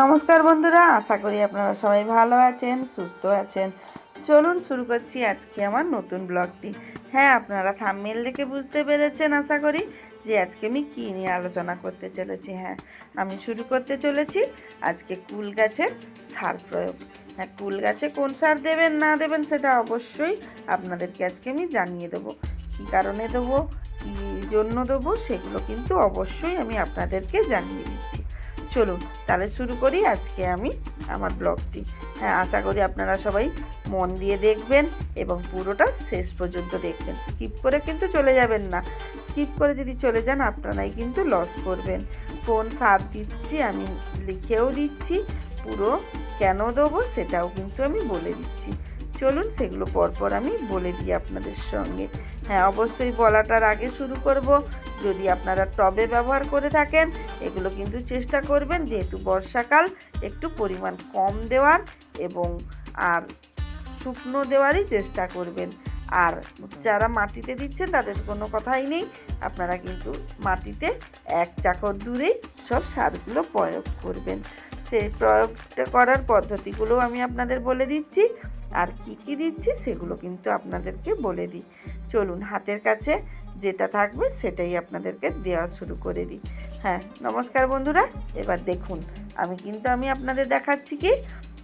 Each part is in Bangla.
নমস্কার বন্ধুরা, আশা করি আপনারা সবাই ভালো আছেন, সুস্থ আছেন। চলুন শুরু করছি আজকে আমার নতুন ব্লগটি। হ্যাঁ আপনারা থামমেল দেখে বুঝতে পেরেছেন, আশা করি, যে আজকে আমি কী নিয়ে আলোচনা করতে চলেছি। হ্যাঁ আমি শুরু করতে চলেছি আজকে কুল গাছের সার প্রয়োগ। হ্যাঁ কুল গাছে কোন সার দেবেন, না দেবেন, সেটা অবশ্যই আপনাদেরকে আজকে আমি জানিয়ে দেবো। কী কারণে দেবো, কী জন্য দেবো, সেগুলো কিন্তু অবশ্যই আমি আপনাদেরকে জানিয়ে দিচ্ছি। চলুন, তাহলে শুরু করি আজকে আমি আমার ব্লগটি। হ্যাঁ আশা করি আপনারা সবাই মন দিয়ে দেখবেন এবং পুরোটা শেষ পর্যন্ত দেখবেন। স্কিপ করে কিন্তু চলে যাবেন না। স্কিপ করে যদি চলে যান, আপনারাই কিন্তু লস করবেন। কোন সার দিচ্ছি, আমি লিখেও দিচ্ছি, পুরো কেন দেবো সেটাও কিন্তু আমি বলে দিচ্ছি। চলুন, সেগুলো পরপর আমি বলে দিই আপনাদের সঙ্গে। হ্যাঁ অবশ্যই বলাটার আগে শুরু করব। যদি আপনারা টবে ব্যবহার করে থাকেন এগুলো কিন্তু চেষ্টা করবেন, যেহেতু বর্ষাকাল, একটু পরিমাণ কম দেওয়ার এবং, আর শুকনো দেওয়ারই চেষ্টা করবেন। আর যারা মাটিতে দিচ্ছেন, তাদের কোনো কথাই নেই। আপনারা কিন্তু মাটিতে এক চাকর দূরেই সব সারগুলো প্রয়োগ করবেন। সেই প্রয়োগটা করার পদ্ধতিগুলো আমি আপনাদের বলে দিচ্ছি। আর কি কি দিচ্ছি সেগুলো কিন্তু আপনাদেরকে বলে দিই। চলুন, হাতের কাছে যেটা থাকবে সেটাই আপনাদেরকে দেওয়া শুরু করে দিই। হ্যাঁ নমস্কার বন্ধুরা, এবার দেখুন, আমি কিন্তু আমি আপনাদের দেখাচ্ছি কি?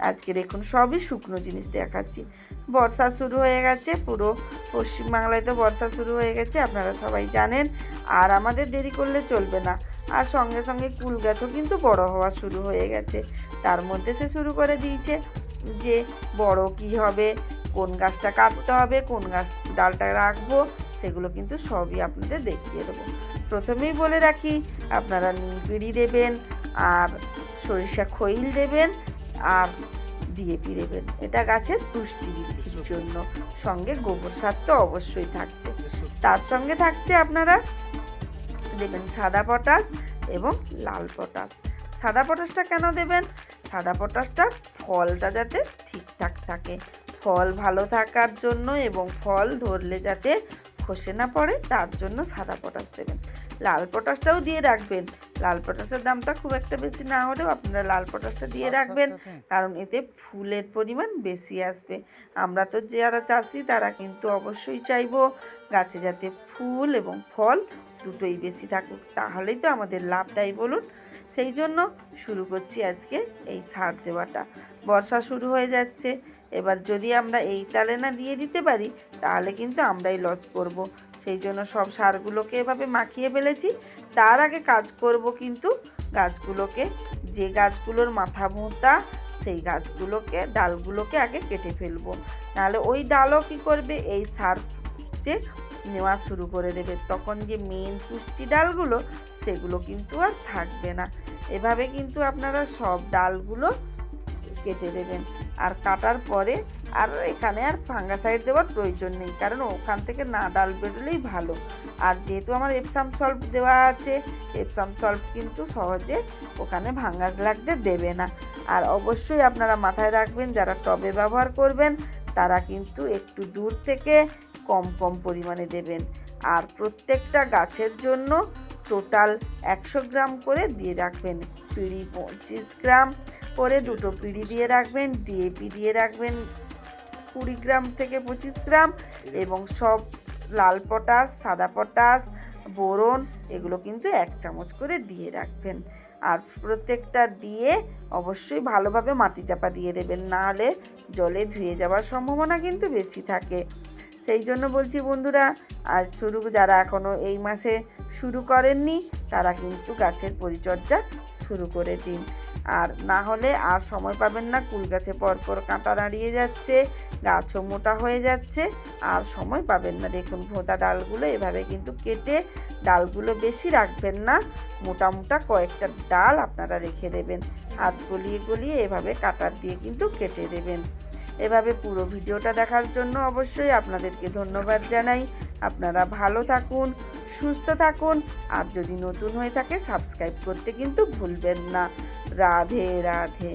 আজকে দেখুন, সবই শুকনো জিনিস দেখাচ্ছি। বর্ষা শুরু হয়ে গেছে, পুরো পশ্চিমবাংলায় তো বর্ষা শুরু হয়ে গেছে, আপনারা সবাই জানেন। আর আমাদের দেরি করলে চলবে না। আর সঙ্গে সঙ্গে কুল গাছও কিন্তু বড় হওয়া শুরু হয়ে গেছে। তার মধ্যে সে শুরু করে দিয়েছে যে বড় কি হবে কোন গাছটা কাটতে হবে কোন গাছ ডালটা রাখব সেগুলো কিন্তু সবই আপনাদের দেখিয়ে দেবো। প্রথমেই বলে রাখি আপনারা নিম পিড়ি দেবেন আর সরিষা খৈল দেবেন আর ডিএপি দেবেন। এটা গাছের পুষ্টি বৃদ্ধির জন্য। সঙ্গে গোবর সার তো অবশ্যই থাকছে। তার সঙ্গে থাকছে আপনারা দেবেন সাদা পটাশ এবং লাল পটাশ। সাদা পটাশটা কেন দেবেন? সাদা পটাশটা ফলটা যাতে ঠিকঠাক থাকে। ফল ভালো থাকার জন্য এবং ফল ধরলে যাতে খসে না পড়ে তার জন্য সাদা পটাশ দেবেন। লাল পটাশটাও দিয়ে রাখবেন। লাল পটাশের দামটা খুব একটা বেশি না হলেও আপনারা লাল পটাশটা দিয়ে রাখবেন। কারণ এতে ফুলের পরিমাণ বেশি আসবে। আমরা তো যারা চাষি তারা কিন্তু অবশ্যই চাইব গাছে যাতে ফুল এবং ফল দুটোই বেশি থাকুক, তাহলেই তো আমাদের লাভ দেয় বলুন। সেই জন্য শুরু করছি আজকে এই সার দেওয়াটা। বর্ষা শুরু হয়ে যাচ্ছে, এবার যদি আমরা এই তালে না দিয়ে দিতে পারি, তাহলে কিন্তু আমরাই লস করব। সেই জন্য সব সারগুলোকে এভাবে মাখিয়ে ফেলেছি। তার আগে কাজ করব কিন্তু গাছগুলোকে। যে গাছগুলোর মাথা ভোঁতা সেই গাছগুলোকে, ডালগুলোকে আগে কেটে ফেলব। নাহলে ওই ডালও কী করবে? এই সার যে নেওয়া শুরু করে দেবে। তখন যে মেন পুষ্টি ডালগুলো, সেগুলো কিন্তু আর থাকবে না। এভাবে কিন্তু আপনারা সব ডালগুলো কেটে দেবেন। আর কাটার পরে আর এখানে আর ফাঙ্গাসাইড দেওয়ার প্রয়োজন নেই, কারণ ওখান থেকে না ডাল বেরোলেই ভালো। আর যেহেতু আমার এপসাম সল্ভ দেওয়া আছে এপসাম সল্ভ কিন্তু সহজে ওখানে ভাঙ্গাস লাগতে দেবে না। আর অবশ্যই আপনারা মাথায় রাখবেন, যারা টবে ব্যবহার করবেন, তারা কিন্তু একটু দূর থেকে কম কম পরিমাণে দেবেন। আর প্রত্যেকটা গাছের জন্য টোটাল একশো গ্রাম করে দিয়ে রাখবেন। পিড়ি পঁচিশ গ্রাম করে দুটো পিড়ি দিয়ে রাখবেন ডিএপি দিয়ে রাখবেন কুড়ি গ্রাম থেকে পঁচিশ গ্রাম এবং সব লাল পটাশ, সাদা পটাশ, বোরন এগুলো কিন্তু এক চামচ করে দিয়ে রাখবেন। আর প্রত্যেকটা দিয়ে অবশ্যই ভালোভাবে মাটি চাপা দিয়ে দেবেন, নাহলে জলে ধুয়ে যাওয়ার সম্ভাবনা কিন্তু বেশি থাকে। সেই জন্য বলছি বন্ধুরা আজ শুরু যারা এখনও এই মাসে শুরু করেননি, তারা কিন্তু গাছের পরিচর্যা শুরু করে দিন। আর না হলে আর সময় পাবেন না, কুল গাছে পরপর কাঁটা দাঁড়িয়ে যাচ্ছে, গাছও মোটা হয়ে যাচ্ছে, আর সময় পাবেন না। দেখুন, ভোঁতা ডালগুলো এভাবে কিন্তু কেটে ডালগুলো বেশি রাখবেন না, মোটা মোটা কয়েকটা ডাল আপনারা রেখে দেবেন। হাত গলিয়ে গলিয়ে এভাবে কাটার দিয়ে কিন্তু কেটে দেবেন। এভাবে পুরো ভিডিওটা দেখার জন্য অবশ্যই আপনাদেরকে ধন্যবাদ জানাই। আপনারা ভালো থাকুন, সুস্থ থাকুন, আর যদি নতুন হয়ে থাকে সাবস্ক্রাইব করতে কিন্তু ভুলবেন না। রাধে রাধে।